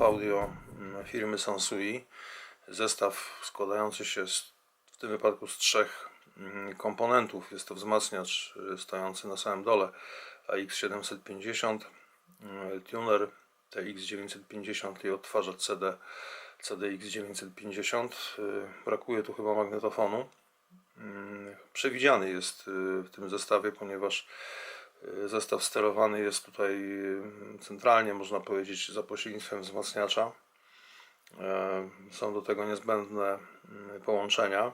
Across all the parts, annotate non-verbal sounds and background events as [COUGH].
audio mm, firmy Sansui. Zestaw składający się z, w tym wypadku z trzech mm, komponentów. Jest to wzmacniacz y, stojący na samym dole AX750, y, tuner TX950 i odtwarzacz CD CDX950. Y, Brakuje tu chyba magnetofonu. Mm, Przewidziany jest w tym zestawie, ponieważ zestaw sterowany jest tutaj y, centralnie, można powiedzieć, za pośrednictwem wzmacniacza. E, Są do tego niezbędne mm, połączenia.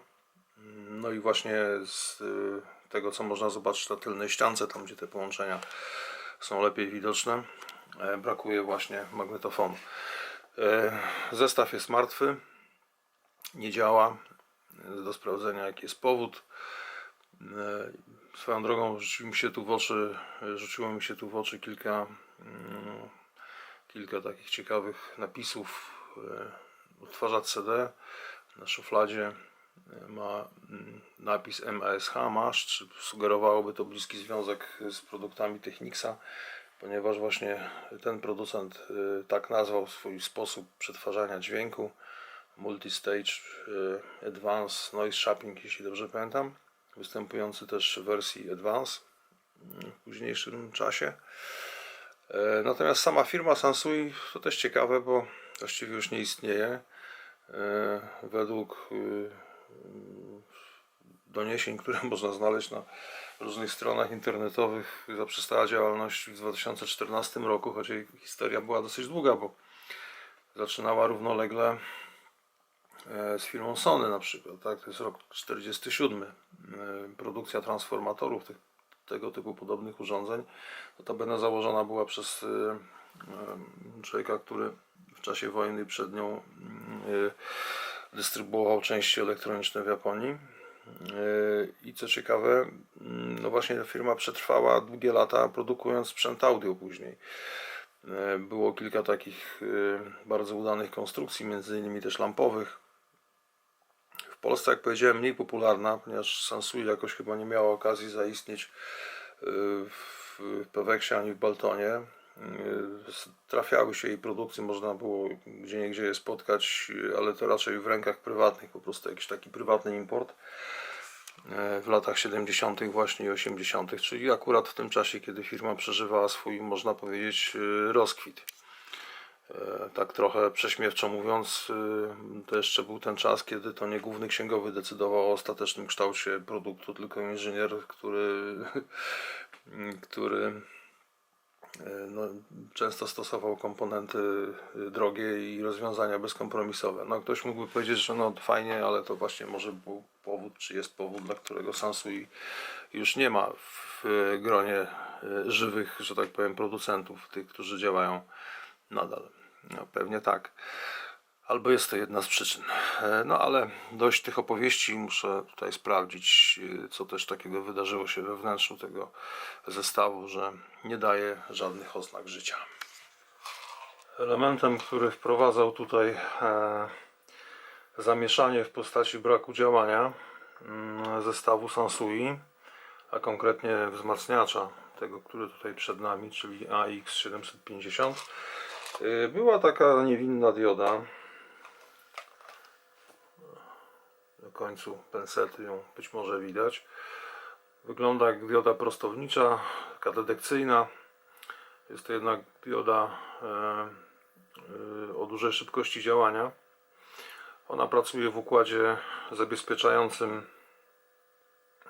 Mm, No i właśnie z y, tego, co można zobaczyć na tylnej ściance, tam gdzie te połączenia są lepiej widoczne, brakuje właśnie magnetofonu. Zestaw jest martwy, nie działa. Do sprawdzenia, jaki jest powód. E, Swoją drogą rzuciło mi się tu w oczy, rzuciło mi się tu w oczy kilka, mm, kilka takich ciekawych napisów. E, Odtwarzacz CD na szufladzie e, ma mm, napis MASH, MASH, czy sugerowałoby to bliski związek z produktami Technicsa, ponieważ właśnie ten producent e, tak nazwał swój sposób przetwarzania dźwięku. Multistage e, Advanced Noise Shaping, jeśli dobrze pamiętam, występujący też w wersji Advanced mm, w późniejszym czasie. E, Natomiast sama firma Sansui to też ciekawe, bo właściwie już nie istnieje. E, Według y, doniesień, które [LAUGHS] można znaleźć na różnych stronach internetowych, zaprzestała działalności w 2014 roku, choć jej historia była dosyć długa, bo zaczynała równolegle e, z firmą Sony na przykład, tak? to jest rok 47. E, Produkcja transformatorów, tych, tego typu podobnych urządzeń, notabene założona była przez e, e, człowieka, który w czasie wojny przed nią dystrybuował części elektroniczne w Japonii. I co ciekawe, mm, no właśnie ta firma przetrwała długie lata produkując sprzęt audio później. Było kilka takich bardzo udanych konstrukcji, między innymi też lampowych. W Polsce, jak powiedziałem, mniej popularna, ponieważ Sansui jakoś chyba nie miała okazji zaistnieć y, w Peweksie ani w Baltonie. Y, Trafiały się jej produkcje, można było gdzie niegdzie je spotkać, y, ale to raczej w rękach prywatnych, po prostu jakiś taki prywatny import w latach 70. właśnie i 80., czyli akurat w tym czasie, kiedy firma przeżywała swój, można powiedzieć, rozkwit. E, tak trochę prześmiewczo mówiąc, y, to jeszcze był ten czas, kiedy to nie główny księgowy decydował o ostatecznym kształcie produktu, tylko inżynier, który, [LAUGHS] który e, no, często stosował komponenty y, drogie i rozwiązania bezkompromisowe. No, ktoś mógłby powiedzieć, że no fajnie, ale to właśnie może był powód, czy jest powód, dla którego Sansui już nie ma w gronie y, żywych, że tak powiem, producentów, tych, którzy działają Nadal. No, pewnie tak. Albo jest to jedna z przyczyn. E, No ale dość tych opowieści, muszę tutaj sprawdzić, e, co też takiego wydarzyło się we wnętrzu tego zestawu, że nie daje żadnych oznak życia. Elementem, który wprowadzał tutaj e, zamieszanie w postaci braku działania mm, zestawu Sansui, a konkretnie wzmacniacza tego, który tutaj przed nami, czyli AX750, y, była taka niewinna dioda. Na końcu pensety ją być może widać. Wygląda jak dioda prostownicza, taka. Jest to jednak dioda e, e, o dużej szybkości działania. Ona pracuje w układzie zabezpieczającym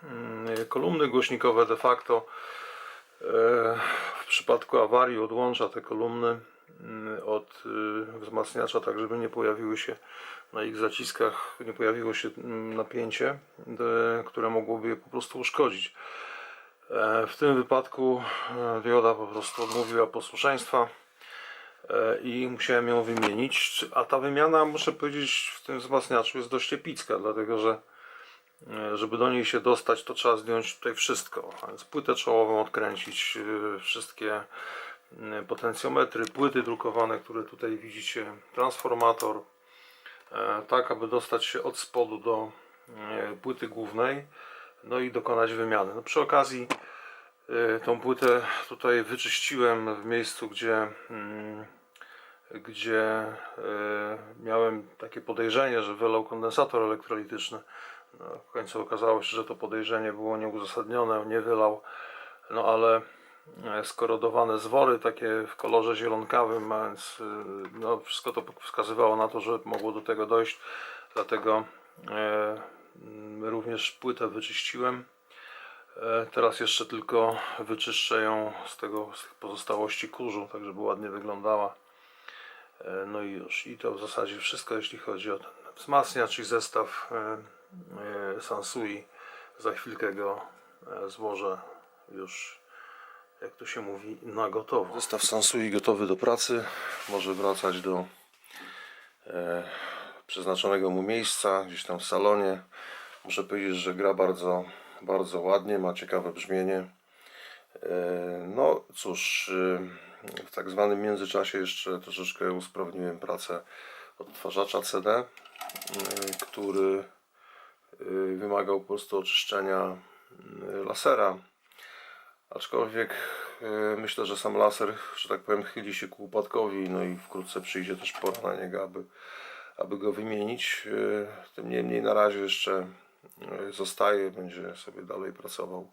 mm, kolumny głośnikowe de facto. E, W przypadku awarii odłącza te kolumny od y, wzmacniacza, tak żeby nie pojawiły się na ich zaciskach, nie pojawiło się mm, napięcie, e, które mogłoby je po prostu uszkodzić. E, W tym wypadku e, dioda po prostu odmówiła posłuszeństwa e, i musiałem ją wymienić. A ta wymiana, muszę powiedzieć, w tym wzmacniaczu jest dość epicka, dlatego że e, żeby do niej się dostać, to trzeba zdjąć tutaj wszystko. A więc płytę czołową odkręcić, e, wszystkie e, potencjometry, płyty drukowane, które tutaj widzicie, transformator, e, tak aby dostać się od spodu do e, płyty głównej, no i dokonać wymiany. No przy okazji e, tą płytę tutaj wyczyściłem w miejscu, gdzie mm, gdzie miałem takie podejrzenie, że wylał kondensator elektrolityczny. No, w końcu okazało się, że to podejrzenie było nieuzasadnione, nie wylał. No ale skorodowane zwory takie w kolorze zielonkawym, więc e, no, wszystko to wskazywało na to, że mogło do tego dojść. Dlatego e, mm, również płytę wyczyściłem. E, Teraz jeszcze tylko wyczyszczę ją z tego z tych pozostałości kurzu, tak żeby ładnie wyglądała. E, No i już. I to w zasadzie wszystko, jeśli chodzi o ten wzmacniacz i zestaw e, e, Sansui. Za chwilkę go e, złożę już, jak to się mówi, na gotowo. Zestaw Sansui gotowy do pracy. Może wracać do e, przeznaczonego mu miejsca, gdzieś tam w salonie. Muszę powiedzieć, że gra bardzo, bardzo ładnie, ma ciekawe brzmienie. E, No cóż, e, w tak zwanym międzyczasie jeszcze troszeczkę usprawniłem pracę odtwarzacza CD, e, który e, wymagał po prostu oczyszczenia e, lasera. Aczkolwiek e, myślę, że sam laser, że tak powiem, chyli się ku upadkowi, no i wkrótce przyjdzie też pora na niego, aby, aby go wymienić. E, Tym niemniej na razie jeszcze e, zostaje, będzie sobie dalej pracował.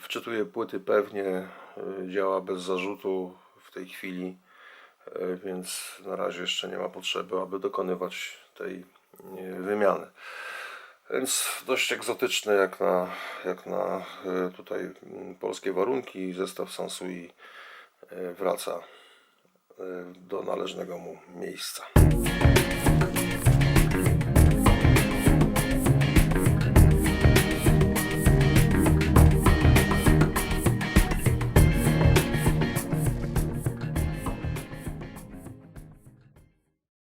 Wczytuje płyty pewnie, działa bez zarzutu w tej chwili, więc na razie jeszcze nie ma potrzeby, aby dokonywać tej wymiany. Więc dość egzotyczny jak na, jak na e, tutaj mm, polskie warunki. Zestaw Sansui e, wraca e, do należnego mu miejsca.